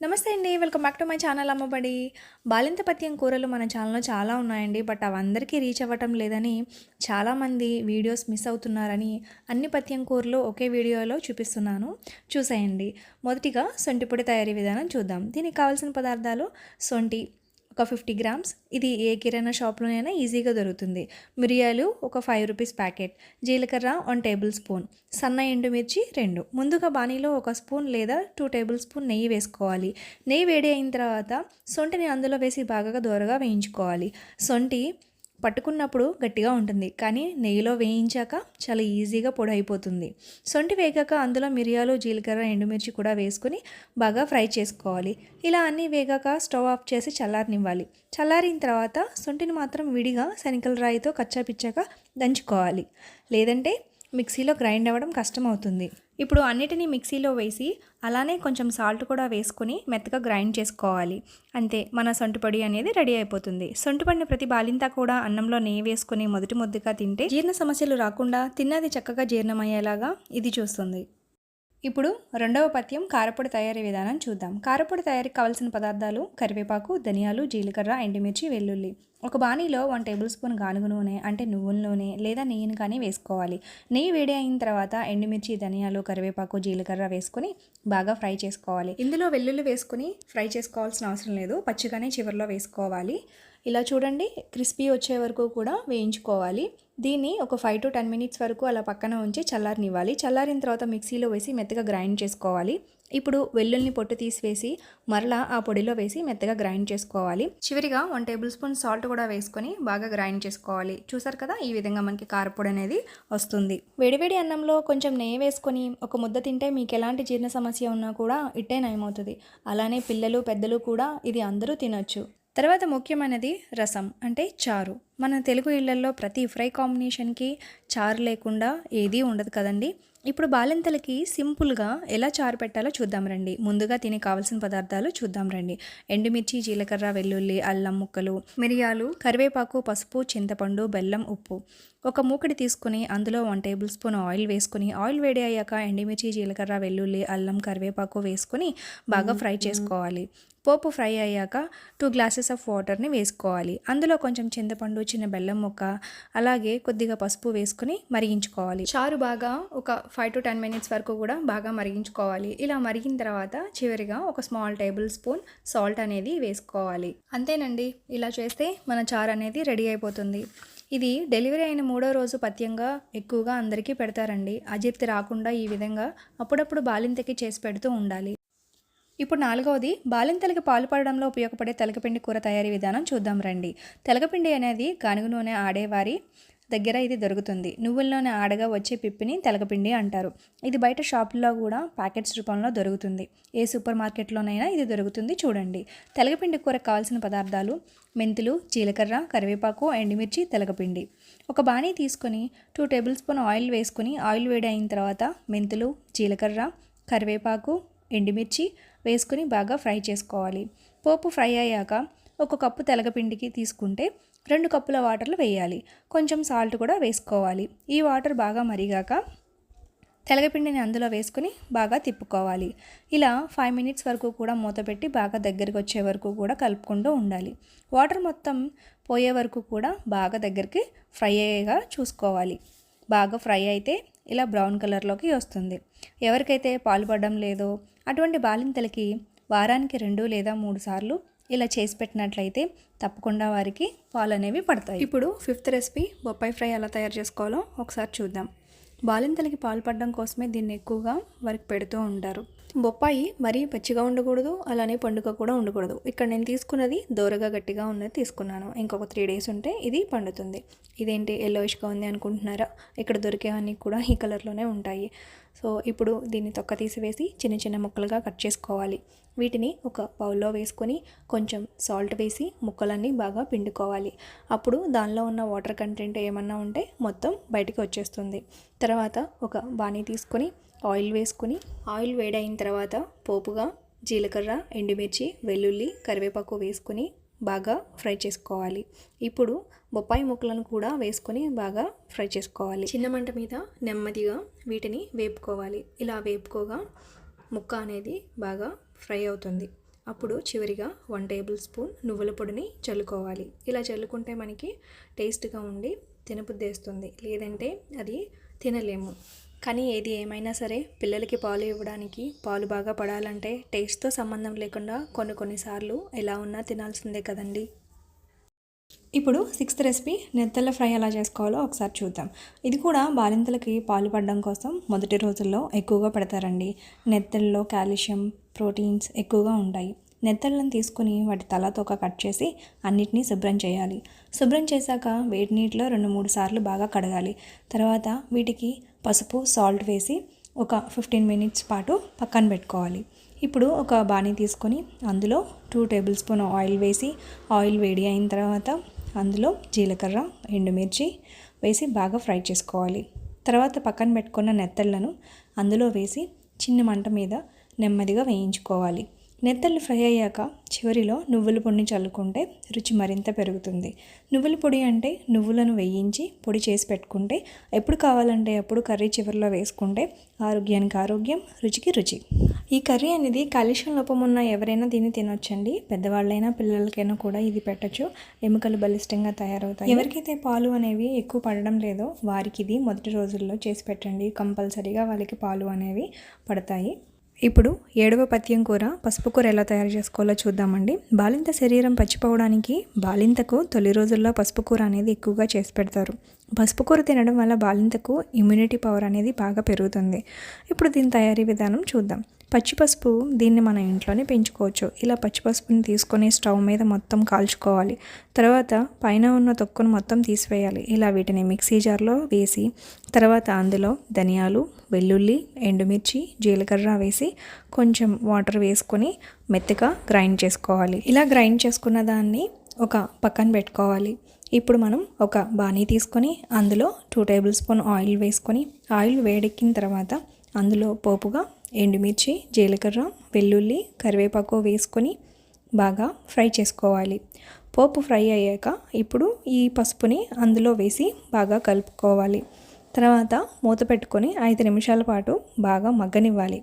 నమస్తే అండి. Welcome back to my channel Ammabadi. బాలింత పత్యం కూరలు మన ఛానల్లో చాలా ఉన్నాయండి. బట్ అవందరికీ రీచ్ అవ్వటం లేదని చాలామంది వీడియోస్ మిస్ అవుతున్నారని అన్ని పత్యం కూరలు ఒకే వీడియోలో చూపిస్తున్నాను. చూసేయండి. మొదటిగా సొంటి పొడి తయారీ విధానం చూద్దాం. దీనికి కావాల్సిన పదార్థాలు సొంటి ఒక ఫిఫ్టీ గ్రామ్స్. ఇది ఏ కిరాణా షాప్లోనైనా ఈజీగా దొరుకుతుంది. మిరియాలు ఒక ఫైవ్ రూపీస్ ప్యాకెట్. జీలకర్ర వన్ టేబుల్ స్పూన్. సన్న ఎండుమిర్చి రెండు. ముందుగా బాణీలో ఒక స్పూన్ లేదా టూ టేబుల్ స్పూన్ నెయ్యి వేసుకోవాలి. నెయ్యి వేడి అయిన తర్వాత సొంటిని అందులో వేసి బాగా దూరగా వేయించుకోవాలి. సొంటి పట్టుకున్నప్పుడు గట్టిగా ఉంటుంది. కానీ నెయ్యిలో వేయించాక చాలా ఈజీగా పొడి అయిపోతుంది. సొంటి వేగాక అందులో మిరియాలు జీలకర్ర ఎండుమిర్చి కూడా వేసుకొని బాగా ఫ్రై చేసుకోవాలి. ఇలా అన్నీ వేగాక స్టవ్ ఆఫ్ చేసి చల్లారనివ్వాలి. చల్లారిన తర్వాత సొంటిని మాత్రం విడిగా శనికల రాయితో కచ్చాపిచ్చాక దంచుకోవాలి. లేదంటే మిక్సీలో గ్రైండ్ అవ్వడం కష్టం అవుతుంది ఇప్పుడు అన్నిటినీ మిక్సీలో వేసి అలానే కొంచెం సాల్ట్ కూడా వేసుకుని మెత్తగా గ్రైండ్ చేసుకోవాలి. అంతే మన సొంటుపడి అనేది రెడీ అయిపోతుంది. సొంటుపడిన ప్రతి బాలింత కూడా అన్నంలో నెయ్యి వేసుకుని మొదటి ముద్దుగా తింటే జీర్ణ సమస్యలు రాకుండా తిన్నది చక్కగా జీర్ణమయ్యేలాగా ఇది చూస్తుంది. ఇప్పుడు రెండవ పథ్యం కారపొడి తయారీ విధానం చూద్దాం. కారపొడి తయారీకి కావాల్సిన పదార్థాలు కరివేపాకు ధనియాలు జీలకర్ర ఎండుమిర్చి వెల్లుల్లి. ఒక బాణీలో వన్ టేబుల్ స్పూన్ గానుగ నూనె అంటే నువ్వుల నూనె లేదా నెయ్యిని కానీ వేసుకోవాలి. నెయ్యి వేడి అయిన తర్వాత ఎండుమిర్చి ధనియాలు కరివేపాకు జీలకర్ర వేసుకొని బాగా ఫ్రై చేసుకోవాలి. ఇందులో వెల్లుల్లి వేసుకుని ఫ్రై చేసుకోవాల్సిన అవసరం లేదు. పచ్చిగానే చివరిలో వేసుకోవాలి. ఇలా చూడండి క్రిస్పీ వచ్చే వరకు కూడా వేయించుకోవాలి. దీన్ని ఒక ఫైవ్ టు టెన్ మినిట్స్ వరకు అలా పక్కన ఉంచి చల్లారనివ్వాలి. చల్లారిన తర్వాత మిక్సీలో వేసి మెత్తగా గ్రైండ్ చేసుకోవాలి. ఇప్పుడు వెల్లుల్ని పొట్టు తీసివేసి మరలా ఆ పొడిలో వేసి మెత్తగా గ్రైండ్ చేసుకోవాలి. చివరిగా వన్ టేబుల్ స్పూన్ సాల్ట్ కూడా వేసుకొని బాగా గ్రైండ్ చేసుకోవాలి. చూసారు కదా ఈ విధంగా మనకి కారపొడి అనేది వస్తుంది. వేడివేడి అన్నంలో కొంచెం నెయ్యి వేసుకొని ఒక ముద్ద తింటే మీకు ఎలాంటి జీర్ణ సమస్య ఉన్నా కూడా ఇట్టే నయమవుతుంది. అలానే పిల్లలు పెద్దలు కూడా ఇది అందరూ తినొచ్చు. తర్వాత ముఖ్యమైనది రసం అంటే చారు. మన తెలుగు ఇళ్ళల్లో ప్రతి ఫ్రై కాంబినేషన్కి చారు లేకుండా ఏదీ ఉండదు కదండి. ఇప్పుడు బాలింతలకి సింపుల్గా ఎలా చారు పెట్టాలో చూద్దాం రండి. ముందుగా తినే కావాల్సిన పదార్థాలు చూద్దాం రండి. ఎండుమిర్చి జీలకర్ర వెల్లుల్లి అల్లం ముక్కలు మిరియాలు కరివేపాకు పసుపు చింతపండు బెల్లం ఉప్పు. ఒక మూకడి తీసుకుని అందులో వన్ టేబుల్ స్పూన్ ఆయిల్ వేసుకుని ఆయిల్ వేడి అయ్యాక ఎండుమిర్చి జీలకర్ర వెల్లుల్లి అల్లం కరివేపాకు వేసుకొని బాగా ఫ్రై చేసుకోవాలి. పోపు ఫ్రై అయ్యాక టూ గ్లాసెస్ ఆఫ్ వాటర్ని వేసుకోవాలి. అందులో కొంచెం చింతపండు చిన్న బెల్లం ముక్క అలాగే కొద్దిగా పసుపు వేసుకుని మరిగించుకోవాలి. చారు బాగా ఒక ఫైవ్ టు టెన్ మినిట్స్ వరకు కూడా బాగా మరిగించుకోవాలి. ఇలా మరిగిన తర్వాత చివరిగా ఒక స్మాల్ టేబుల్ స్పూన్ సాల్ట్ అనేది వేసుకోవాలి. అంతేనండి. ఇలా చేస్తే మన చారు అనేది రెడీ అయిపోతుంది. ఇది డెలివరీ అయిన మూడో రోజు పథ్యంగా ఎక్కువగా అందరికీ పెడతారండి. అజీర్తి రాకుండా ఈ విధంగా అప్పుడప్పుడు బాలింతకి చేసి పెడుతూ ఉండాలి. ఇప్పుడు నాలుగవది బాలింతలకి పాలు పడడంలో ఉపయోగపడే తెలగపిండి కూర తయారీ విధానం చూద్దాం రండి. తెలగపిండి అనేది గానుగ నూనె ఆడేవారి దగ్గర ఇది దొరుకుతుంది. నువ్వుల్లోనే ఆడగా వచ్చే పిప్పిని తెలగపిండి అంటారు. ఇది బయట షాపుల్లో కూడా ప్యాకెట్స్ రూపంలో దొరుకుతుంది. ఏ సూపర్ మార్కెట్లోనైనా ఇది దొరుకుతుంది చూడండి. తెలగపిండి కూర కావాల్సిన పదార్థాలు మెంతులు జీలకర్ర కరివేపాకు ఎండుమిర్చి తెలగపిండి. ఒక బాణీ తీసుకొని టూ టేబుల్ స్పూన్ ఆయిల్ వేసుకుని ఆయిల్ వేడి అయిన తర్వాత మెంతులు జీలకర్ర కరివేపాకు ఎండుమిర్చి వేసుకుని బాగా ఫ్రై చేసుకోవాలి. పోపు ఫ్రై అయ్యాక ఒక కప్పు తెలగపిండికి తీసుకుంటే రెండు కప్పుల వాటర్లు వేయాలి. కొంచెం సాల్ట్ కూడా వేసుకోవాలి. ఈ వాటర్ బాగా మరిగాక తెలగపిండిని అందులో వేసుకుని బాగా తిప్పుకోవాలి. ఇలా ఫైవ్ మినిట్స్ వరకు కూడా మూత పెట్టి బాగా దగ్గరికి వచ్చే వరకు కూడా కలుపుకుంటూ ఉండాలి. వాటర్ మొత్తం పోయే వరకు కూడా బాగా దగ్గరికి ఫ్రై అయ్యేగా చూసుకోవాలి. బాగా ఫ్రై అయితే ఇలా బ్రౌన్ కలర్లోకి వస్తుంది. ఎవరికైతే పాలు పడడం లేదో అటువంటి బాలింతలకి వారానికి రెండు లేదా మూడు సార్లు ఇలా చేసి పెట్టినట్లయితే తప్పకుండా వారికి పాలు అనేవి పడతాయి. ఇప్పుడు ఫిఫ్త్ రెసిపీ బొప్పాయి ఫ్రై ఎలా తయారు చేసుకోవాలో ఒకసారి చూద్దాం. బాలింతలకి పాలు పడడం కోసమే దీన్ని ఎక్కువగా వారికి పెడుతూ ఉంటారు. బొప్పాయి మరీ పచ్చిగా ఉండకూడదు అలానే పండుగ కూడా ఉండకూడదు. ఇక్కడ నేను తీసుకున్నది దోరగా గట్టిగా ఉన్నది తీసుకున్నాను. ఇంకొక త్రీ డేస్ ఉంటే ఇది పండుతుంది. ఇదేంటి ఎల్లోయిష్గా ఉంది అనుకుంటున్నారా? ఇక్కడ దొరికేవన్నీ కూడా ఈ కలర్లోనే ఉంటాయి. సో ఇప్పుడు దీన్ని తొక్క తీసివేసి చిన్న చిన్న ముక్కలుగా కట్ చేసుకోవాలి. వీటిని ఒక బౌల్లో వేసుకొని కొంచెం సాల్ట్ వేసి ముక్కలన్నీ బాగా పిండుకోవాలి. అప్పుడు దానిలో ఉన్న వాటర్ కంటెంట్ ఏమన్నా ఉంటే మొత్తం బయటికి వచ్చేస్తుంది. తర్వాత ఒక బాణీ తీసుకొని ఆయిల్ వేసుకుని ఆయిల్ వేడైన తర్వాత పోపుగా జీలకర్ర ఎండుమిర్చి వెల్లుల్లి కరివేపాకు వేసుకొని బాగా ఫ్రై చేసుకోవాలి. ఇప్పుడు బొప్పాయి ముక్కలను కూడా వేసుకొని బాగా ఫ్రై చేసుకోవాలి. చిన్న మంట మీద నెమ్మదిగా వీటిని వేపుకోవాలి. ఇలా వేపుకోగా ముక్క అనేది బాగా ఫ్రై అవుతుంది. అప్పుడు చివరిగా వన్ టేబుల్ స్పూన్ నువ్వుల పొడిని చల్లుకోవాలి. ఇలా చల్లుకుంటే మనకి టేస్ట్గా ఉండి తినబుద్దేస్తుంది లేదంటే అది తినలేము. కానీ ఏది ఏమైనా సరే పిల్లలకి పాలు ఇవ్వడానికి పాలు బాగా పడాలంటే టేస్ట్తో సంబంధం లేకుండా కొన్ని కొన్నిసార్లు ఎలా ఉన్నా తినాల్సిందే కదండి. ఇప్పుడు సిక్స్త్ రెసిపీ నెత్తల ఫ్రై ఎలా చేసుకోవాలో ఒకసారి చూద్దాం. ఇది కూడా బాలింతలకి పాలు పడడం కోసం మొదటి రోజుల్లో ఎక్కువగా పెడతారండి. నెత్తల్లో కాల్షియం ప్రోటీన్స్ ఎక్కువగా ఉంటాయి. నెత్తళ్ళను తీసుకుని వాటి తల తోక కట్ చేసి అన్నిటినీ శుభ్రం చేయాలి. శుభ్రం చేశాక వేడి నీటిలో రెండు మూడు సార్లు బాగా కడగాలి. తర్వాత వీటికి పసుపు సాల్ట్ వేసి ఒక ఫిఫ్టీన్ మినిట్స్ పాటు పక్కన పెట్టుకోవాలి. ఇప్పుడు ఒక బాణీ తీసుకొని అందులో టూ టేబుల్ స్పూన్ ఆయిల్ వేసి ఆయిల్ వేడి అయిన తర్వాత అందులో జీలకర్ర ఎండుమిర్చి వేసి బాగా ఫ్రై చేసుకోవాలి. తర్వాత పక్కన పెట్టుకున్న నెత్తళ్ళను అందులో వేసి చిన్న మంట మీద నెమ్మదిగా వేయించుకోవాలి. నెత్తళ్ళు ఫ్రై అయ్యాక చివరిలో నువ్వుల పొడిని చల్లుకుంటే రుచి మరింత పెరుగుతుంది. నువ్వుల పొడి అంటే నువ్వులను వేయించి పొడి చేసి పెట్టుకుంటే ఎప్పుడు కావాలంటే అప్పుడు కర్రీ చివరిలో వేసుకుంటే ఆరోగ్యానికి ఆరోగ్యం రుచికి రుచి. ఈ కర్రీ అనేది కాలుష్యం లోపం ఉన్న ఎవరైనా దీన్ని తినొచ్చండి. పెద్దవాళ్ళైనా పిల్లలకైనా కూడా ఇది పెట్టచ్చు. ఎముకలు బలిష్టంగా తయారవుతాయి. ఎవరికైతే పాలు అనేవి ఎక్కువ పడడం లేదో వారికి ఇది మొదటి రోజుల్లో చేసి పెట్టండి. కంపల్సరీగా వాళ్ళకి పాలు అనేవి పడతాయి. ఇప్పుడు ఏడవ పత్యం కూర పసుపు కూర ఎలా తయారు చేసుకోవాలో చూద్దామండి. బాలింత శరీరం పచ్చిపోవడానికి బాలింతకు తొలి రోజుల్లో పసుపు కూర అనేది ఎక్కువగా చేసి పెడతారు. పసుపు కూర తినడం వల్ల బాలింతకు ఇమ్యూనిటీ పవర్ అనేది బాగా పెరుగుతుంది. ఇప్పుడు దీని తయారీ విధానం చూద్దాం. పచ్చి పసుపు దీన్ని మన ఇంట్లోనే పెంచుకోవచ్చు. ఇలా పచ్చిపసుపుని తీసుకొని స్టవ్ మీద మొత్తం కాల్చుకోవాలి. తర్వాత పైన ఉన్న తొక్కును మొత్తం తీసివేయాలి. ఇలా వీటిని మిక్సీ జార్లో వేసి తర్వాత అందులో ధనియాలు వెల్లుల్లి ఎండుమిర్చి జీలకర్ర వేసి కొంచెం వాటర్ వేసుకొని మెత్తగా గ్రైండ్ చేసుకోవాలి. ఇలా గ్రైండ్ చేసుకున్న దాన్ని ఒక పక్కన పెట్టుకోవాలి. ఇప్పుడు మనం ఒక బాణీ తీసుకొని అందులో టూ టేబుల్ స్పూన్ ఆయిల్ వేసుకొని ఆయిల్ వేడెక్కిన తర్వాత అందులో పోపుగా ఎండుమిర్చి జీలకర్ర వెల్లుల్లి కరివేపాకు వేసుకొని బాగా ఫ్రై చేసుకోవాలి. పోపు ఫ్రై అయ్యాక ఇప్పుడు ఈ పసుపుని అందులో వేసి బాగా కలుపుకోవాలి. తర్వాత మూత పెట్టుకొని ఐదు నిమిషాల పాటు బాగా మగ్గనివ్వాలి.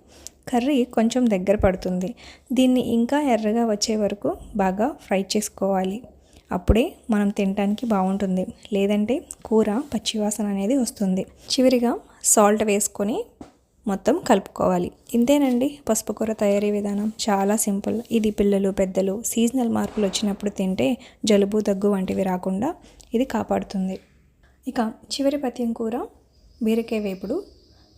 కర్రీ కొంచెం దగ్గర పడుతుంది. దీన్ని ఇంకా ఎర్రగా వచ్చే వరకు బాగా ఫ్రై చేసుకోవాలి. అప్పుడే మనం తినడానికి బాగుంటుంది. లేదంటే కూర పచ్చివాసన అనేది వస్తుంది. చివరిగా సాల్ట్ వేసుకొని మొత్తం కలుపుకోవాలి. ఇంతేనండి? పసుపు కూర తయారీ విధానం చాలా సింపుల్. ఇది పిల్లలు పెద్దలు సీజనల్ మార్పులు వచ్చినప్పుడు తింటే జలుబు దగ్గు వంటివి రాకుండా ఇది కాపాడుతుంది. ఇక చివరి పత్యం కూర బీరకాయ వేపుడు.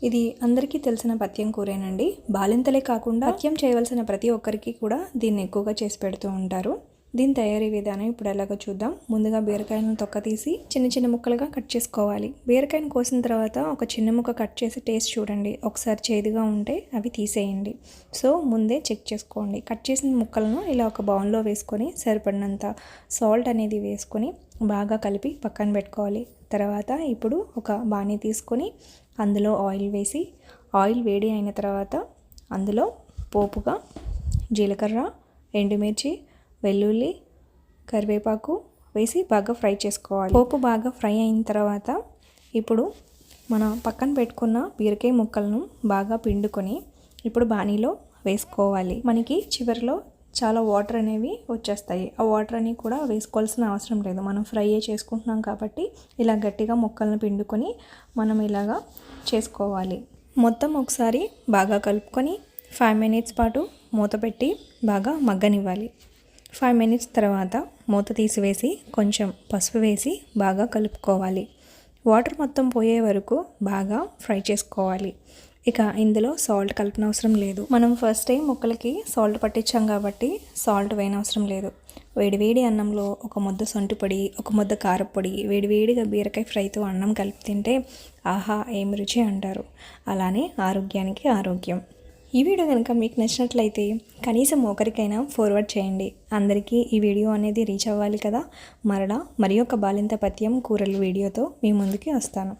ఇది అందరికీ తెలిసిన పత్యం కూరేనండి. బాలింతలే కాకుండా పత్యం చేయవలసిన ప్రతి ఒక్కరికి కూడా దీన్ని ఎక్కువగా చేసి పెడుతూ ఉంటారు. దీని తయారీ విధానం ఇప్పుడు ఎలాగో చూద్దాం. ముందుగా బీరకాయలను తొక్క తీసి చిన్న చిన్న ముక్కలుగా కట్ చేసుకోవాలి. బీరకాయను కోసిన తర్వాత ఒక చిన్న ముక్క కట్ చేసి టేస్ట్ చూడండి. ఒకసారి చేదుగా ఉంటే అవి తీసేయండి. సో ముందే చెక్ చేసుకోండి. కట్ చేసిన ముక్కలను ఇలా ఒక బౌన్లో వేసుకొని సరిపడినంత సాల్ట్ అనేది వేసుకొని బాగా కలిపి పక్కన పెట్టుకోవాలి. తర్వాత ఇప్పుడు ఒక బాణీ తీసుకొని అందులో ఆయిల్ వేసి ఆయిల్ వేడి అయిన తర్వాత అందులో పోపుగా జీలకర్ర ఎండుమిర్చి వెల్లుల్లి కరివేపాకు వేసి బాగా ఫ్రై చేసుకోవాలి. పోపు బాగా ఫ్రై అయిన తర్వాత ఇప్పుడు మన పక్కన పెట్టుకున్న బీరకాయ ముక్కలను బాగా పిండుకొని ఇప్పుడు బాణీలో వేసుకోవాలి. మనకి చివరిలో చాలా వాటర్ అనేవి వచ్చేస్తాయి. ఆ వాటర్ అని కూడా వేసుకోవాల్సిన అవసరం లేదు. మనం ఫ్రై చేసుకుంటున్నాం కాబట్టి ఇలా గట్టిగా ముక్కలను పిండుకొని మనం ఇలాగా చేసుకోవాలి. మొత్తం ఒకసారి బాగా కలుపుకొని ఫైవ్ మినిట్స్ పాటు మూత పెట్టి బాగా మగ్గనివ్వాలి. ఫైవ్ మినిట్స్ తర్వాత మూత తీసివేసి కొంచెం పసుపు వేసి బాగా కలుపుకోవాలి. వాటర్ మొత్తం పోయే వరకు బాగా ఫ్రై చేసుకోవాలి. ఇక ఇందులో సాల్ట్ కలిపిన అవసరం లేదు. మనం ఫస్ట్ టైం ముక్కలకి సాల్ట్ పట్టించాం కాబట్టి సాల్ట్ వేయనవసరం లేదు. వేడివేడి అన్నంలో ఒక ముద్ద సొంటి పొడి ఒక ముద్ద కారపొడి వేడివేడిగా బీరకాయ ఫ్రైతో అన్నం కలిపి తింటే ఆహా ఏమి రుచి అంటారు. అలానే ఆరోగ్యానికి ఆరోగ్యం. ఈ వీడియో కనుక మీకు నచ్చినట్లయితే కనీసం ఒకరికైనా ఫార్వర్డ్ చేయండి. అందరికీ ఈ వీడియో అనేది రీచ్ అవ్వాలి కదా. మరలా మరి ఒక బాలింత పత్యం కూరల వీడియోతో మీ ముందుకి వస్తాను.